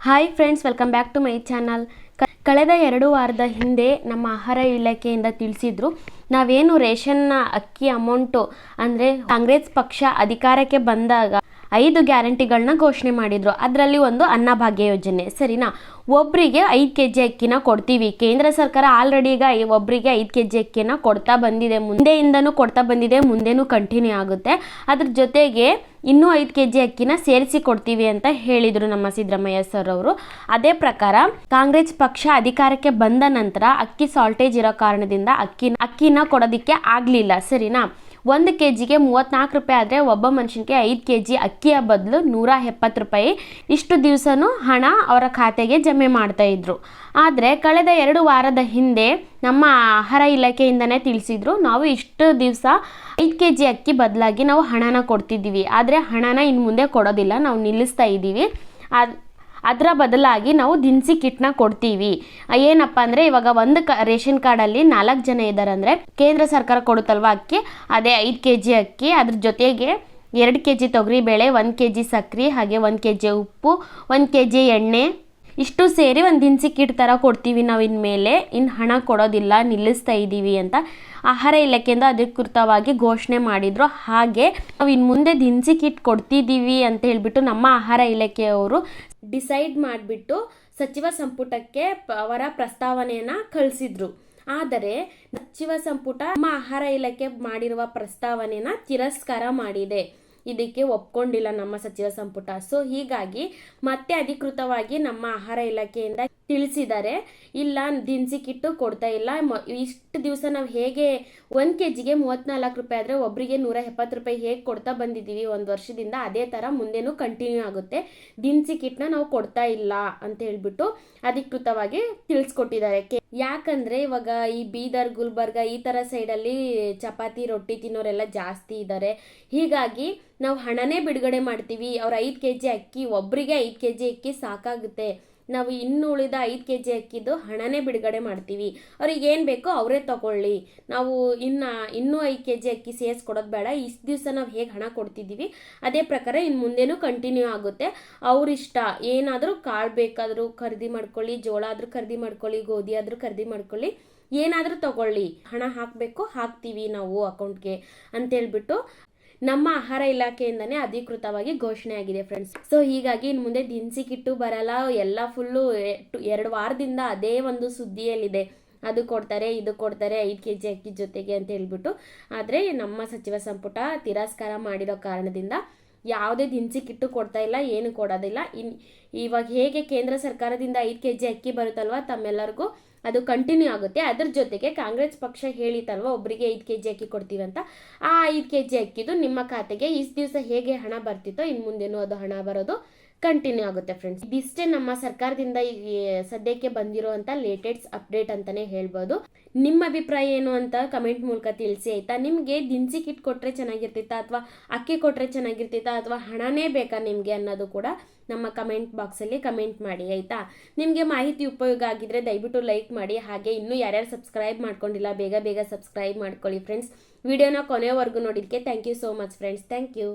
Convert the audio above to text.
Hi friends welcome back to my channel ಕಳೆದ ಎರಡು ವಾರದ ಹಿಂದೆ ನಮ್ಮ ಆಹಾರ ಇಲಾಖೆಯಿಂದ ತಿಳಿಸಿದ್ರು, ನಾವೇನು ರೇಷನ್ನ ಅಕ್ಕಿ ಅಮೌಂಟು ಅಂದರೆ ಕಾಂಗ್ರೆಸ್ ಪಕ್ಷ ಅಧಿಕಾರಕ್ಕೆ ಬಂದಾಗ ಐದು ಗ್ಯಾರಂಟಿಗಳನ್ನ ಘೋಷಣೆ ಮಾಡಿದ್ರು. ಅದರಲ್ಲಿ ಒಂದು ಅನ್ನಭಾಗ್ಯ ಯೋಜನೆ. ಸರಿನಾ? ಒಬ್ಬರಿಗೆ ಐದು ಕೆ ಜಿ ಅಕ್ಕಿನ ಕೊಡ್ತೀವಿ. ಕೇಂದ್ರ ಸರ್ಕಾರ ಆಲ್ರೆಡಿ ಈಗ ಒಬ್ಬರಿಗೆ ಐದು ಕೆ ಜಿ ಅಕ್ಕಿನ ಕೊಡ್ತಾ ಬಂದಿದೆ. ಮುಂದೆಯಿಂದನೂ ಕೊಡ್ತಾ ಬಂದಿದೆ, ಮುಂದೆನೂ ಕಂಟಿನ್ಯೂ ಆಗುತ್ತೆ. ಅದ್ರ ಜೊತೆಗೆ ಇನ್ನೂ ಐದು ಕೆ ಜಿ ಅಕ್ಕಿನ ಸೇರಿಸಿ ಕೊಡ್ತೀವಿ ಅಂತ ಹೇಳಿದರು ನಮ್ಮ ಸಿದ್ದರಾಮಯ್ಯ ಸರ್ ಅವರು. ಅದೇ ಪ್ರಕಾರ ಕಾಂಗ್ರೆಸ್ ಪಕ್ಷ ಅಧಿಕಾರಕ್ಕೆ ಬಂದ ನಂತರ ಅಕ್ಕಿ ಸಾಲ್ಟೇಜ್ ಇರೋ ಕಾರಣದಿಂದ ಅಕ್ಕಿ ಅಕ್ಕಿನ ಕೊಡೋದಕ್ಕೆ ಆಗಲಿಲ್ಲ. ಸರಿನಾ? ಒಂದು ಕೆ ಜಿಗೆ ಮೂವತ್ತ್ನಾಲ್ಕು ರೂಪಾಯಿ ಆದರೆ ಒಬ್ಬ ಮನುಷ್ಯನಿಗೆ ಐದು ಕೆ ಜಿ ಅಕ್ಕಿಯ ಬದಲು ನೂರ ಎಪ್ಪತ್ತು ರೂಪಾಯಿ. ಇಷ್ಟು ದಿವಸನೂ ಹಣ ಅವರ ಖಾತೆಗೆ ಜಮೆ ಮಾಡ್ತಾ ಇದ್ರು. ಆದರೆ ಕಳೆದ ಎರಡು ವಾರದ ಹಿಂದೆ ನಮ್ಮ ಆಹಾರ ಇಲಾಖೆಯಿಂದನೇ ತಿಳಿಸಿದ್ರು, ನಾವು ಇಷ್ಟು ದಿವಸ ಐದು ಕೆ ಜಿ ಅಕ್ಕಿ ಬದಲಾಗಿ ನಾವು ಹಣನ ಕೊಡ್ತಿದ್ದೀವಿ. ಆದರೆ ಹಣನ ಇನ್ನು ಮುಂದೆ ಕೊಡೋದಿಲ್ಲ, ನಾವು ನಿಲ್ಲಿಸ್ತಾ ಇದ್ದೀವಿ. ಅದು ಅದರ ಬದಲಾಗಿ ನಾವು ದಿನಸಿ ಕಿಟ್ನ ಕೊಡ್ತೀವಿ. ಏನಪ್ಪ ಅಂದರೆ ಇವಾಗ ಒಂದು ಕ, ರೇಷನ್ ಕಾರ್ಡಲ್ಲಿ ನಾಲ್ಕು ಜನ ಇದ್ದಾರೆ ಅಂದರೆ ಕೇಂದ್ರ ಸರ್ಕಾರ ಕೊಡುತ್ತಲ್ವ ಅಕ್ಕಿ? ಅದೇ ಐದು ಕೆ ಜಿ ಅಕ್ಕಿ, ಅದ್ರ ಜೊತೆಗೆ ಎರಡು ಕೆ ಜಿ ತೊಗರಿಬೇಳೆ ಒಂದು ಕೆ ಜಿ ಸಕ್ಕರೆ ಹಾಗೆ ಒಂದು ಕೆ ಜಿ ಉಪ್ಪು, ಒಂದು ಕೆ ಜಿ ಎಣ್ಣೆ. ಇಷ್ಟು ಸೇರಿ ಒಂದು ದಿನಸಿ ಕಿಟ್ ಥರ ಕೊಡ್ತೀವಿ ನಾವು ಇನ್ಮೇಲೆ. ಇನ್ನು ಹಣ ಕೊಡೋದಿಲ್ಲ, ನಿಲ್ಲಿಸ್ತಾ ಇದ್ದೀವಿ ಅಂತ ಆಹಾರ ಇಲಾಖೆಯಿಂದ ಅಧಿಕೃತವಾಗಿ ಘೋಷಣೆ ಮಾಡಿದರು. ಹಾಗೆ ನಾವು ಇನ್ನು ಮುಂದೆ ದಿನಸಿ ಕಿಟ್ ಕೊಡ್ತಿದ್ದೀವಿ ಅಂತ ಹೇಳಿಬಿಟ್ಟು ನಮ್ಮ ಆಹಾರ ಇಲಾಖೆಯವರು ಡಿಸೈಡ್ ಮಾಡಿಬಿಟ್ಟು ಸಚಿವ ಸಂಪುಟಕ್ಕೆ ಅವರ ಪ್ರಸ್ತಾವನೆಯನ್ನು ಕಳಿಸಿದ್ರು. ಆದರೆ ಸಚಿವ ಸಂಪುಟ ನಮ್ಮ ಆಹಾರ ಇಲಾಖೆ ಮಾಡಿರುವ ಪ್ರಸ್ತಾವನೆನ ತಿರಸ್ಕಾರ ಮಾಡಿದೆ. ಇದಕ್ಕೆ ಒಪ್ಕೊಂಡಿಲ್ಲ ನಮ್ಮ ಸಚಿವ ಸಂಪುಟ. ಸೊ ಹೀಗಾಗಿ ಮತ್ತೆ ಅಧಿಕೃತವಾಗಿ ನಮ್ಮ ಆಹಾರ ಇಲಾಖೆಯಿಂದ ತಿಳಿಸಿದ್ದಾರೆ. ಇಲ್ಲ, ದಿನಸಿ ಕಿಟ್ಟು ಕೊಡ್ತಾ ಇಲ್ಲ. ಇಷ್ಟು ದಿವಸ ನಾವು ಹೇಗೆ ಒಂದು ಕೆ ಜಿಗೆ ಮೂವತ್ತ್ನಾಲ್ಕು ರೂಪಾಯಿ ಆದರೆ ಒಬ್ಬರಿಗೆ ನೂರ ಎಪ್ಪತ್ತು ರೂಪಾಯಿ ಹೇಗೆ ಕೊಡ್ತಾ ಬಂದಿದ್ದೀವಿ ಒಂದು ವರ್ಷದಿಂದ, ಅದೇ ಥರ ಮುಂದೆನೂ ಕಂಟಿನ್ಯೂ ಆಗುತ್ತೆ. ದಿನಸಿ ಕಿಟ್ನ ನಾವು ಕೊಡ್ತಾ ಇಲ್ಲ ಅಂತ ಹೇಳ್ಬಿಟ್ಟು ಅಧಿಕೃತವಾಗಿ ತಿಳಿಸ್ಕೊಟ್ಟಿದ್ದಾರೆ. ಕೆ- ಯಾಕಂದ್ರೆ ಇವಾಗ ಈ ಬೀದರ್, ಗುಲ್ಬರ್ಗ ಈ ಥರ ಸೈಡಲ್ಲಿ ಚಪಾತಿ, ರೊಟ್ಟಿ ತಿನ್ನೋರೆಲ್ಲ ಜಾಸ್ತಿ ಇದ್ದಾರೆ. ಹೀಗಾಗಿ ನಾವು ಹಣನೇ ಬಿಡುಗಡೆ ಮಾಡ್ತೀವಿ. ಅವ್ರು ಐದು ಕೆ ಜಿ ಅಕ್ಕಿ ಒಬ್ಬರಿಗೆ ಐದು ಕೆ ಜಿ ಅಕ್ಕಿ ಸಾಕಾಗುತ್ತೆ. ನಾವು ಇನ್ನು ಉಳಿದ ಐದು ಕೆ ಜಿ ಅಕ್ಕಿದ್ದು ಹಣನೇ ಬಿಡುಗಡೆ ಮಾಡ್ತೀವಿ. ಅವ್ರಿಗೆ ಏನು ಬೇಕೋ ಅವರೇ ತಗೊಳ್ಳಿ. ನಾವು ಇನ್ನು ಇನ್ನೂ ಐದು ಕೆ ಜಿ ಅಕ್ಕಿ ಸೇರಿಸ್ಕೊಡೋದು ಬೇಡ. ಇಷ್ಟು ದಿವಸ ನಾವು ಹೇಗೆ ಹಣ ಕೊಡ್ತಿದ್ದೀವಿ ಅದೇ ಪ್ರಕಾರ ಇನ್ನು ಮುಂದೆನೂ ಕಂಟಿನ್ಯೂ ಆಗುತ್ತೆ. ಅವರಿಷ್ಟ, ಏನಾದರೂ ಕಾಳು ಬೇಕಾದರೂ ಖರೀದಿ ಮಾಡ್ಕೊಳ್ಳಿ, ಜೋಳ ಆದರೂ ಖರೀದಿ ಮಾಡ್ಕೊಳ್ಳಿ, ಗೋಧಿ ಆದರೂ ಖರೀದಿ ಮಾಡ್ಕೊಳ್ಳಿ, ಏನಾದರೂ ತಗೊಳ್ಳಿ. ಹಣ ಹಾಕಬೇಕು ಹಾಕ್ತೀವಿ ನಾವು ಅಕೌಂಟ್ಗೆ ಅಂತೇಳ್ಬಿಟ್ಟು ನಮ್ಮ ಆಹಾರ ಇಲಾಖೆಯಿಂದನೇ ಅಧಿಕೃತವಾಗಿ ಘೋಷಣೆ ಆಗಿದೆ ಫ್ರೆಂಡ್ಸ್ ಸೊ ಹೀಗಾಗಿ ಇನ್ನು ಮುಂದೆ ದಿನಸಿ ಕಿಟ್ಟು ಬರಲ್ಲ, ಎಲ್ಲ ಫುಲ್ಲು ಎರಡು ವಾರದಿಂದ ಅದೇ ಒಂದು ಸುದ್ದಿಯಲ್ಲಿದೆ. ಅದು ಕೊಡ್ತಾರೆ, ಇದು ಕೊಡ್ತಾರೆ, ಐದು ಕೆ ಜಿ ಅಕ್ಕಿ ಜೊತೆಗೆ ಅಂತ ಹೇಳ್ಬಿಟ್ಟು. ಆದರೆ ನಮ್ಮ ಸಚಿವ ಸಂಪುಟ ತಿರಸ್ಕಾರ ಮಾಡಿರೋ ಕಾರಣದಿಂದ ಯಾವುದೇ ದಿನಸಿ ಕಿಟ್ಟು ಕೊಡ್ತಾ ಇಲ್ಲ, ಏನು ಕೊಡೋದಿಲ್ಲ. ಇನ್ ಇವಾಗ ಹೇಗೆ ಕೇಂದ್ರ ಸರ್ಕಾರದಿಂದ ಐದು ಕೆ ಜಿ ಅಕ್ಕಿ ಬರುತ್ತಲ್ವ ತಮ್ಮೆಲ್ಲರಿಗೂ, ಅದು ಕಂಟಿನ್ಯೂ ಆಗುತ್ತೆ. ಅದ್ರ ಜೊತೆಗೆ ಕಾಂಗ್ರೆಸ್ ಪಕ್ಷ ಹೇಳಿತಲ್ವ ಒಬ್ಬರಿಗೆ ಐದು ಕೆ ಜಿ ಅಕ್ಕಿ ಕೊಡ್ತೀವಿ ಅಂತ. ಆ ಐದು ಕೆ ಜಿ ಅಕ್ಕಿದು ನಿಮ್ಮ ಖಾತೆಗೆ ಇಷ್ಟು ದಿವಸ ಹೇಗೆ ಹಣ ಬರ್ತಿತ್ತೋ ಇನ್ನು ಮುಂದೇನು ಅದು ಹಣ ಬರೋದು. ಕಂಟಿನ್ಯೂ ಆಗುತ್ತೆ ಫ್ರೆಂಡ್ಸ್ ಇದಿಷ್ಟೇ ನಮ್ಮ ಸರ್ಕಾರದಿಂದ ಈ ಸದ್ಯಕ್ಕೆ ಬಂದಿರುವಂತ ಲೇಟೆಸ್ಟ್ ಅಪ್ಡೇಟ್ ಅಂತಾನೆ ಹೇಳ್ಬೋದು. ನಿಮ್ಮ ಅಭಿಪ್ರಾಯ ಏನು ಅಂತ ಕಮೆಂಟ್ ಮೂಲಕ ತಿಳಿಸಿ, ಆಯ್ತಾ? ನಿಮಗೆ ದಿನಸಿ ಕಿಟ್ ಕೊಟ್ರೆ ಚೆನ್ನಾಗಿರ್ತಿತ್ತಾ ಅಥವಾ ಅಕ್ಕಿ ಕೊಟ್ರೆ ಚೆನ್ನಾಗಿರ್ತಿತ್ತಾ ಅಥವಾ ಹಣನೇ ಬೇಕಾ ನಿಮಗೆ ಅನ್ನೋದು ಕೂಡ ನಮ್ಮ ಕಮೆಂಟ್ ಬಾಕ್ಸಲ್ಲಿ ಕಮೆಂಟ್ ಮಾಡಿ, ಆಯಿತಾ? ನಿಮಗೆ ಮಾಹಿತಿ ಉಪಯೋಗ ಆಗಿದ್ರೆ ದಯವಿಟ್ಟು ಲೈಕ್ ಮಾಡಿ, ಹಾಗೆ ಇನ್ನೂ ಯಾರ್ಯಾರು ಸಬ್ಸ್ಕ್ರೈಬ್ ಮಾಡ್ಕೊಂಡಿಲ್ಲ, ಬೇಗ ಬೇಗ ಸಬ್ಸ್ಕ್ರೈಬ್ ಮಾಡ್ಕೊಳ್ಳಿ ಫ್ರೆಂಡ್ಸ್ ವಿಡಿಯೋನ ಕೊನೆಯವರೆಗೂ ನೋಡಿದ್ದಕ್ಕೆ thank you so much friends thank you